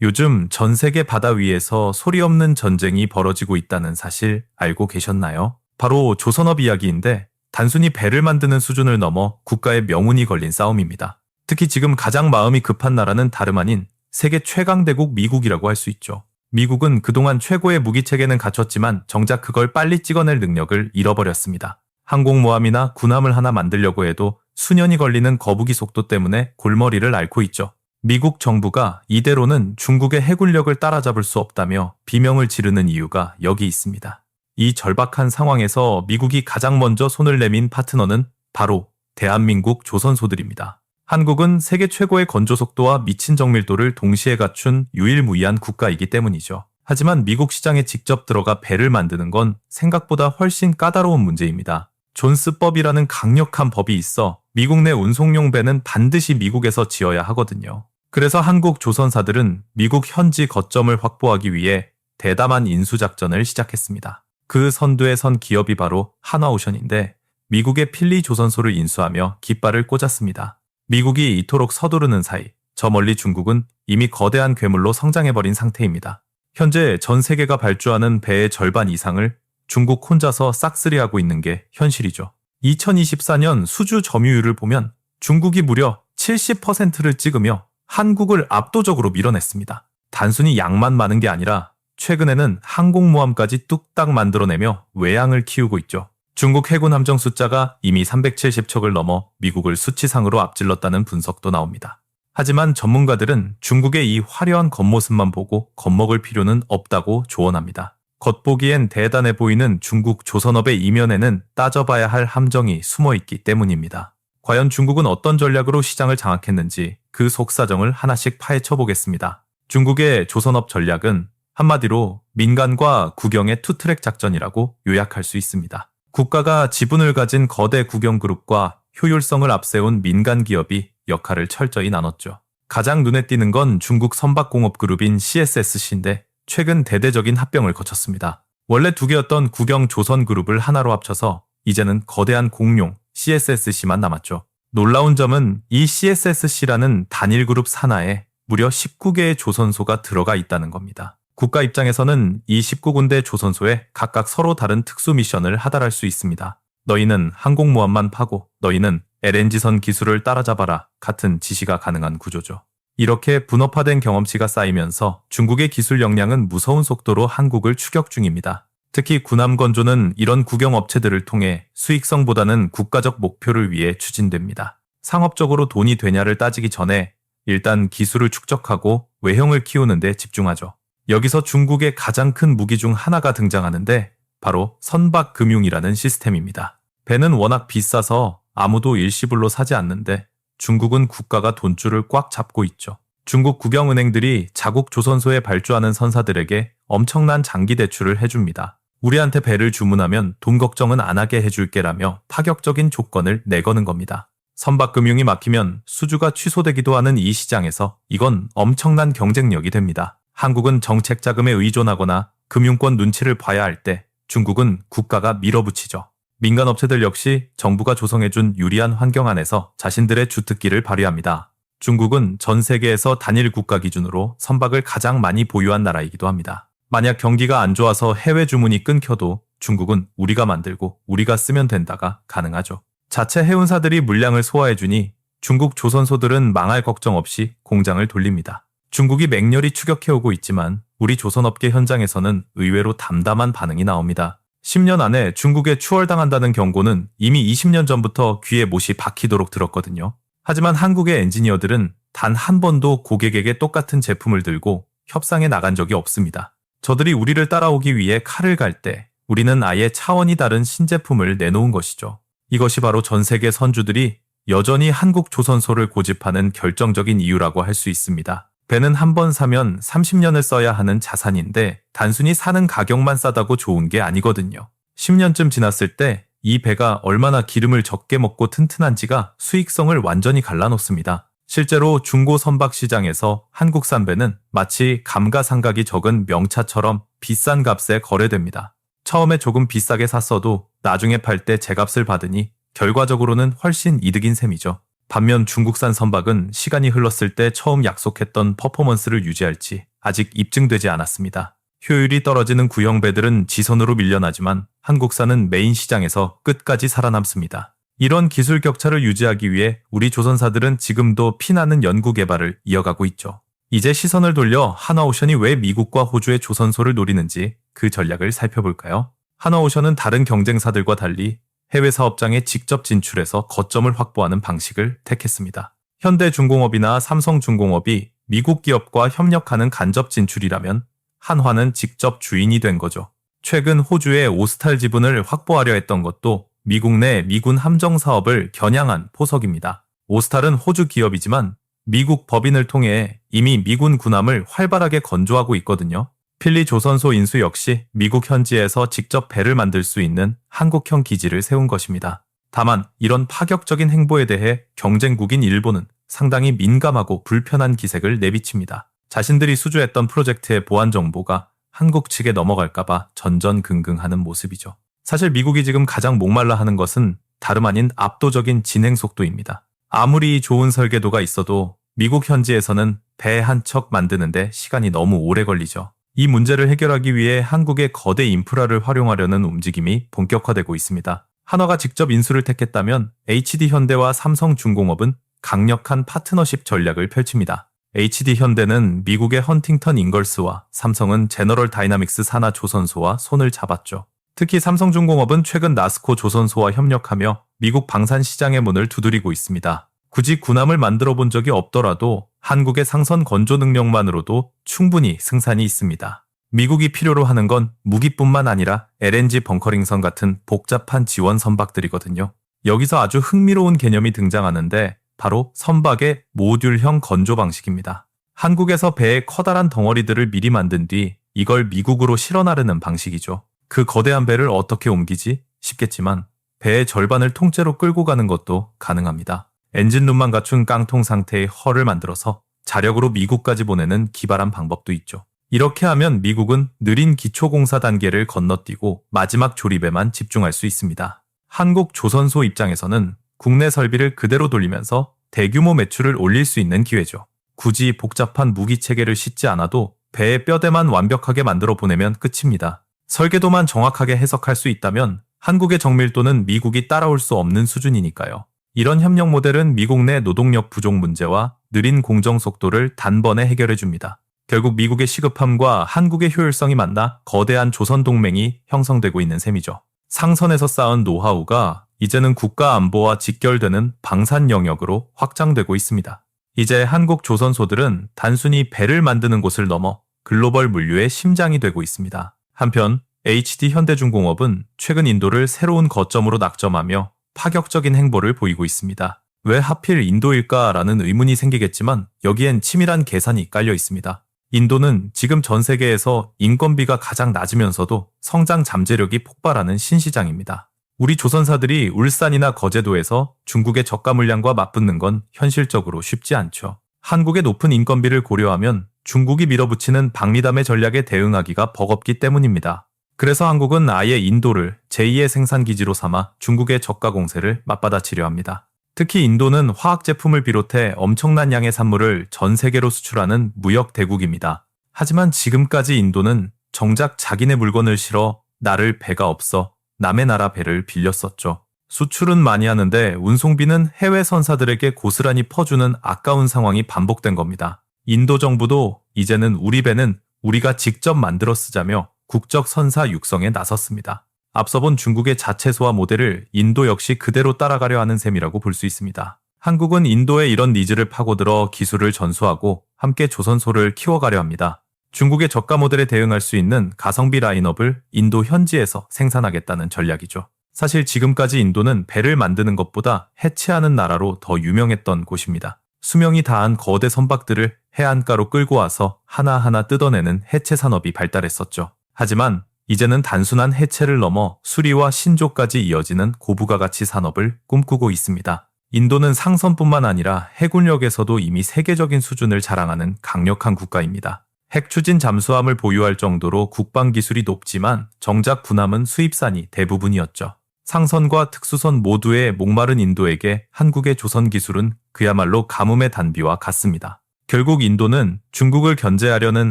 요즘 전 세계 바다 위에서 소리 없는 전쟁이 벌어지고 있다는 사실 알고 계셨나요? 바로 조선업 이야기인데 단순히 배를 만드는 수준을 넘어 국가의 명운이 걸린 싸움입니다. 특히 지금 가장 마음이 급한 나라는 다름 아닌 세계 최강대국 미국이라고 할 수 있죠. 미국은 그동안 최고의 무기 체계는 갖췄지만 정작 그걸 빨리 찍어낼 능력을 잃어버렸습니다. 항공모함이나 군함을 하나 만들려고 해도 수년이 걸리는 거북이 속도 때문에 골머리를 앓고 있죠. 미국 정부가 이대로는 중국의 해군력을 따라잡을 수 없다며 비명을 지르는 이유가 여기 있습니다. 이 절박한 상황에서 미국이 가장 먼저 손을 내민 파트너는 바로 대한민국 조선소들입니다. 한국은 세계 최고의 건조 속도와 미친 정밀도를 동시에 갖춘 유일무이한 국가이기 때문이죠. 하지만 미국 시장에 직접 들어가 배를 만드는 건 생각보다 훨씬 까다로운 문제입니다. 존스법이라는 강력한 법이 있어 미국 내 운송용 배는 반드시 미국에서 지어야 하거든요. 그래서 한국 조선사들은 미국 현지 거점을 확보하기 위해 대담한 인수작전을 시작했습니다. 그 선두에 선 기업이 바로 한화오션인데 미국의 필리 조선소를 인수하며 깃발을 꽂았습니다. 미국이 이토록 서두르는 사이 저 멀리 중국은 이미 거대한 괴물로 성장해버린 상태입니다. 현재 전 세계가 발주하는 배의 절반 이상을 중국 혼자서 싹쓸이하고 있는 게 현실이죠. 2024년 수주 점유율을 보면 중국이 무려 70%를 찍으며 한국을 압도적으로 밀어냈습니다. 단순히 양만 많은 게 아니라 최근에는 항공모함까지 뚝딱 만들어내며 외양을 키우고 있죠. 중국 해군 함정 숫자가 이미 370척을 넘어 미국을 수치상으로 앞질렀다는 분석도 나옵니다. 하지만 전문가들은 중국의 이 화려한 겉모습만 보고 겁먹을 필요는 없다고 조언합니다. 겉보기엔 대단해 보이는 중국 조선업의 이면에는 따져봐야 할 함정이 숨어 있기 때문입니다. 과연 중국은 어떤 전략으로 시장을 장악했는지 그 속사정을 하나씩 파헤쳐 보겠습니다. 중국의 조선업 전략은 한마디로 민간과 국영의 투트랙 작전이라고 요약할 수 있습니다. 국가가 지분을 가진 거대 국영 그룹과 효율성을 앞세운 민간 기업이 역할을 철저히 나눴죠. 가장 눈에 띄는 건 중국 선박공업 그룹인 CSSC인데 최근 대대적인 합병을 거쳤습니다. 원래 두 개였던 국영 조선 그룹을 하나로 합쳐서 이제는 거대한 공룡 CSSC만 남았죠. 놀라운 점은 이 CSSC라는 단일 그룹 산하에 무려 19개의 조선소가 들어가 있다는 겁니다. 국가 입장에서는 이 19군데 조선소에 각각 서로 다른 특수 미션을 하달할 수 있습니다. 너희는 항공모함만 파고 너희는 LNG선 기술을 따라잡아라 같은 지시가 가능한 구조죠. 이렇게 분업화된 경험치가 쌓이면서 중국의 기술 역량은 무서운 속도로 한국을 추격 중입니다. 특히 군함 건조는 이런 국영 업체들을 통해 수익성보다는 국가적 목표를 위해 추진됩니다. 상업적으로 돈이 되냐를 따지기 전에 일단 기술을 축적하고 외형을 키우는 데 집중하죠. 여기서 중국의 가장 큰 무기 중 하나가 등장하는데 바로 선박금융이라는 시스템입니다. 배는 워낙 비싸서 아무도 일시불로 사지 않는데 중국은 국가가 돈줄을 꽉 잡고 있죠. 중국 국영은행들이 자국 조선소에 발주하는 선사들에게 엄청난 장기 대출을 해줍니다. 우리한테 배를 주문하면 돈 걱정은 안 하게 해줄게라며 파격적인 조건을 내거는 겁니다. 선박금융이 막히면 수주가 취소되기도 하는 이 시장에서 이건 엄청난 경쟁력이 됩니다. 한국은 정책 자금에 의존하거나 금융권 눈치를 봐야 할 때 중국은 국가가 밀어붙이죠. 민간 업체들 역시 정부가 조성해준 유리한 환경 안에서 자신들의 주특기를 발휘합니다. 중국은 전 세계에서 단일 국가 기준으로 선박을 가장 많이 보유한 나라이기도 합니다. 만약 경기가 안 좋아서 해외 주문이 끊겨도 중국은 우리가 만들고 우리가 쓰면 된다가 가능하죠. 자체 해운사들이 물량을 소화해주니 중국 조선소들은 망할 걱정 없이 공장을 돌립니다. 중국이 맹렬히 추격해오고 있지만 우리 조선업계 현장에서는 의외로 담담한 반응이 나옵니다. 10년 안에 중국에 추월당한다는 경고는 이미 20년 전부터 귀에 못이 박히도록 들었거든요. 하지만 한국의 엔지니어들은 단 한 번도 고객에게 똑같은 제품을 들고 협상에 나간 적이 없습니다. 저들이 우리를 따라오기 위해 칼을 갈 때 우리는 아예 차원이 다른 신제품을 내놓은 것이죠. 이것이 바로 전 세계 선주들이 여전히 한국 조선소를 고집하는 결정적인 이유라고 할 수 있습니다. 배는 한 번 사면 30년을 써야 하는 자산인데 단순히 사는 가격만 싸다고 좋은 게 아니거든요. 10년쯤 지났을 때 이 배가 얼마나 기름을 적게 먹고 튼튼한지가 수익성을 완전히 갈라놓습니다. 실제로 중고 선박 시장에서 한국산 배는 마치 감가상각이 적은 명차처럼 비싼 값에 거래됩니다. 처음에 조금 비싸게 샀어도 나중에 팔 때 제값을 받으니 결과적으로는 훨씬 이득인 셈이죠. 반면 중국산 선박은 시간이 흘렀을 때 처음 약속했던 퍼포먼스를 유지할지 아직 입증되지 않았습니다. 효율이 떨어지는 구형 배들은 지선으로 밀려나지만 한국산은 메인 시장에서 끝까지 살아남습니다. 이런 기술 격차를 유지하기 위해 우리 조선사들은 지금도 피나는 연구 개발을 이어가고 있죠. 이제 시선을 돌려 하나오션이 왜 미국과 호주의 조선소를 노리는지 그 전략을 살펴볼까요? 하나오션은 다른 경쟁사들과 달리 해외 사업장에 직접 진출해서 거점을 확보하는 방식을 택했습니다. 현대중공업이나 삼성중공업이 미국 기업과 협력하는 간접 진출이라면 한화는 직접 주인이 된 거죠. 최근 호주의 오스탈 지분을 확보하려 했던 것도 미국 내 미군 함정 사업을 겨냥한 포석입니다. 오스탈은 호주 기업이지만 미국 법인을 통해 이미 미군 군함을 활발하게 건조하고 있거든요. 필리 조선소 인수 역시 미국 현지에서 직접 배를 만들 수 있는 한국형 기지를 세운 것입니다. 다만 이런 파격적인 행보에 대해 경쟁국인 일본은 상당히 민감하고 불편한 기색을 내비칩니다. 자신들이 수주했던 프로젝트의 보안 정보가 한국 측에 넘어갈까봐 전전긍긍하는 모습이죠. 사실 미국이 지금 가장 목말라 하는 것은 다름 아닌 압도적인 진행 속도입니다. 아무리 좋은 설계도가 있어도 미국 현지에서는 배 한 척 만드는데 시간이 너무 오래 걸리죠. 이 문제를 해결하기 위해 한국의 거대 인프라를 활용하려는 움직임이 본격화되고 있습니다. 한화가 직접 인수를 택했다면 HD 현대와 삼성중공업은 강력한 파트너십 전략을 펼칩니다. HD 현대는 미국의 헌팅턴 잉걸스와 삼성은 제너럴 다이나믹스 산하 조선소와 손을 잡았죠. 특히 삼성중공업은 최근 나스코 조선소와 협력하며 미국 방산 시장의 문을 두드리고 있습니다. 굳이 군함을 만들어 본 적이 없더라도 한국의 상선 건조 능력만으로도 충분히 승산이 있습니다. 미국이 필요로 하는 건 무기뿐만 아니라 LNG 벙커링선 같은 복잡한 지원 선박들이거든요. 여기서 아주 흥미로운 개념이 등장하는데 바로 선박의 모듈형 건조 방식입니다. 한국에서 배의 커다란 덩어리들을 미리 만든 뒤 이걸 미국으로 실어 나르는 방식이죠. 그 거대한 배를 어떻게 옮기지? 싶겠지만 배의 절반을 통째로 끌고 가는 것도 가능합니다. 엔진룸만 갖춘 깡통 상태의 헐을 만들어서 자력으로 미국까지 보내는 기발한 방법도 있죠. 이렇게 하면 미국은 느린 기초공사 단계를 건너뛰고 마지막 조립에만 집중할 수 있습니다. 한국 조선소 입장에서는 국내 설비를 그대로 돌리면서 대규모 매출을 올릴 수 있는 기회죠. 굳이 복잡한 무기 체계를 싣지 않아도 배의 뼈대만 완벽하게 만들어 보내면 끝입니다. 설계도만 정확하게 해석할 수 있다면 한국의 정밀도는 미국이 따라올 수 없는 수준이니까요. 이런 협력 모델은 미국 내 노동력 부족 문제와 느린 공정 속도를 단번에 해결해 줍니다. 결국 미국의 시급함과 한국의 효율성이 만나 거대한 조선 동맹이 형성되고 있는 셈이죠. 상선에서 쌓은 노하우가 이제는 국가 안보와 직결되는 방산 영역으로 확장되고 있습니다. 이제 한국 조선소들은 단순히 배를 만드는 곳을 넘어 글로벌 물류의 심장이 되고 있습니다. 한편 HD 현대중공업은 최근 인도를 새로운 거점으로 낙점하며 파격적인 행보를 보이고 있습니다. 왜 하필 인도일까라는 의문이 생기겠지만 여기엔 치밀한 계산이 깔려 있습니다. 인도는 지금 전 세계에서 인건비가 가장 낮으면서도 성장 잠재력이 폭발하는 신시장입니다. 우리 조선사들이 울산이나 거제도에서 중국의 저가 물량과 맞붙는 건 현실적으로 쉽지 않죠. 한국의 높은 인건비를 고려하면 중국이 밀어붙이는 박리담의 전략에 대응하기가 버겁기 때문입니다. 그래서 한국은 아예 인도를 제2의 생산기지로 삼아 중국의 저가 공세를 맞받아치려 합니다. 특히 인도는 화학 제품을 비롯해 엄청난 양의 산물을 전 세계로 수출하는 무역 대국입니다. 하지만 지금까지 인도는 정작 자기네 물건을 실어 나를 배가 없어 남의 나라 배를 빌렸었죠. 수출은 많이 하는데 운송비는 해외 선사들에게 고스란히 퍼주는 아까운 상황이 반복된 겁니다. 인도 정부도 이제는 우리 배는 우리가 직접 만들어 쓰자며 국적 선사 육성에 나섰습니다. 앞서 본 중국의 자체 소화 모델을 인도 역시 그대로 따라가려 하는 셈이라고 볼 수 있습니다. 한국은 인도의 이런 니즈를 파고들어 기술을 전수하고 함께 조선소를 키워가려 합니다. 중국의 저가 모델에 대응할 수 있는 가성비 라인업을 인도 현지에서 생산하겠다는 전략이죠. 사실 지금까지 인도는 배를 만드는 것보다 해체하는 나라로 더 유명했던 곳입니다. 수명이 다한 거대 선박들을 해안가로 끌고 와서 하나하나 뜯어내는 해체 산업이 발달했었죠. 하지만 이제는 단순한 해체를 넘어 수리와 신조까지 이어지는 고부가 가치 산업을 꿈꾸고 있습니다. 인도는 상선뿐만 아니라 해군력에서도 이미 세계적인 수준을 자랑하는 강력한 국가입니다. 핵 추진 잠수함을 보유할 정도로 국방 기술이 높지만 정작 군함은 수입산이 대부분이었죠. 상선과 특수선 모두의 목마른 인도에게 한국의 조선 기술은 그야말로 가뭄의 단비와 같습니다. 결국 인도는 중국을 견제하려는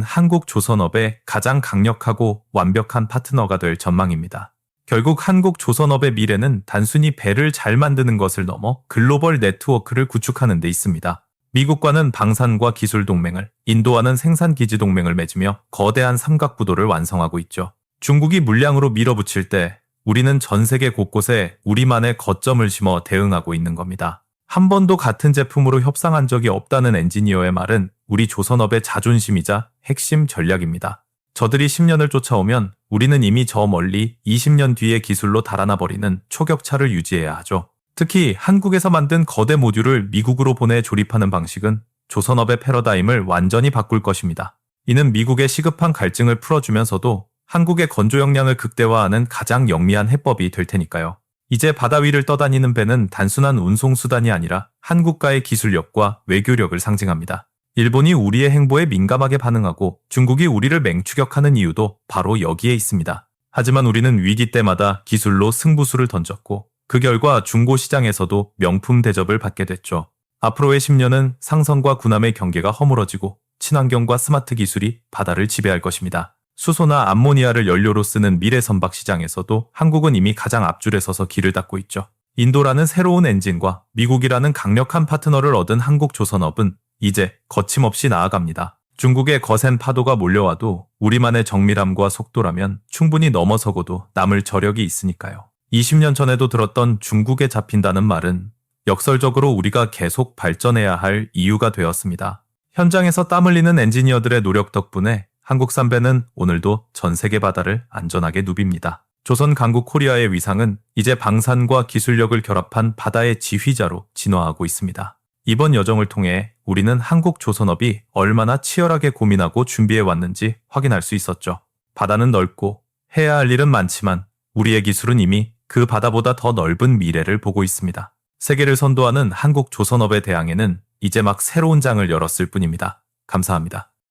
한국 조선업의 가장 강력하고 완벽한 파트너가 될 전망입니다. 결국 한국 조선업의 미래는 단순히 배를 잘 만드는 것을 넘어 글로벌 네트워크를 구축하는 데 있습니다. 미국과는 방산과 기술 동맹을, 인도와는 생산 기지 동맹을 맺으며 거대한 삼각구도를 완성하고 있죠. 중국이 물량으로 밀어붙일 때 우리는 전 세계 곳곳에 우리만의 거점을 심어 대응하고 있는 겁니다. 한 번도 같은 제품으로 협상한 적이 없다는 엔지니어의 말은 우리 조선업의 자존심이자 핵심 전략입니다. 저들이 10년을 쫓아오면 우리는 이미 저 멀리 20년 뒤의 기술로 달아나 버리는 초격차를 유지해야 하죠. 특히 한국에서 만든 거대 모듈을 미국으로 보내 조립하는 방식은 조선업의 패러다임을 완전히 바꿀 것입니다. 이는 미국의 시급한 갈증을 풀어주면서도 한국의 건조 역량을 극대화하는 가장 영리한 해법이 될 테니까요. 이제 바다 위를 떠다니는 배는 단순한 운송수단이 아니라 한국과의 기술력과 외교력을 상징합니다. 일본이 우리의 행보에 민감하게 반응하고 중국이 우리를 맹추격하는 이유도 바로 여기에 있습니다. 하지만 우리는 위기 때마다 기술로 승부수를 던졌고 그 결과 중고 시장에서도 명품 대접을 받게 됐죠. 앞으로의 10년은 상선과 군함의 경계가 허물어지고 친환경과 스마트 기술이 바다를 지배할 것입니다. 수소나 암모니아를 연료로 쓰는 미래 선박 시장에서도 한국은 이미 가장 앞줄에 서서 길을 닦고 있죠. 인도라는 새로운 엔진과 미국이라는 강력한 파트너를 얻은 한국 조선업은 이제 거침없이 나아갑니다. 중국의 거센 파도가 몰려와도 우리만의 정밀함과 속도라면 충분히 넘어서고도 남을 저력이 있으니까요. 20년 전에도 들었던 중국에 잡힌다는 말은 역설적으로 우리가 계속 발전해야 할 이유가 되었습니다. 현장에서 땀 흘리는 엔지니어들의 노력 덕분에 한국산 배는 오늘도 전 세계 바다를 안전하게 누빕니다. 조선 강국 코리아의 위상은 이제 방산과 기술력을 결합한 바다의 지휘자로 진화하고 있습니다. 이번 여정을 통해 우리는 한국 조선업이 얼마나 치열하게 고민하고 준비해 왔는지 확인할 수 있었죠. 바다는 넓고 해야 할 일은 많지만 우리의 기술은 이미 그 바다보다 더 넓은 미래를 보고 있습니다. 세계를 선도하는 한국 조선업의 대항해는 이제 막 새로운 장을 열었을 뿐입니다. 감사합니다.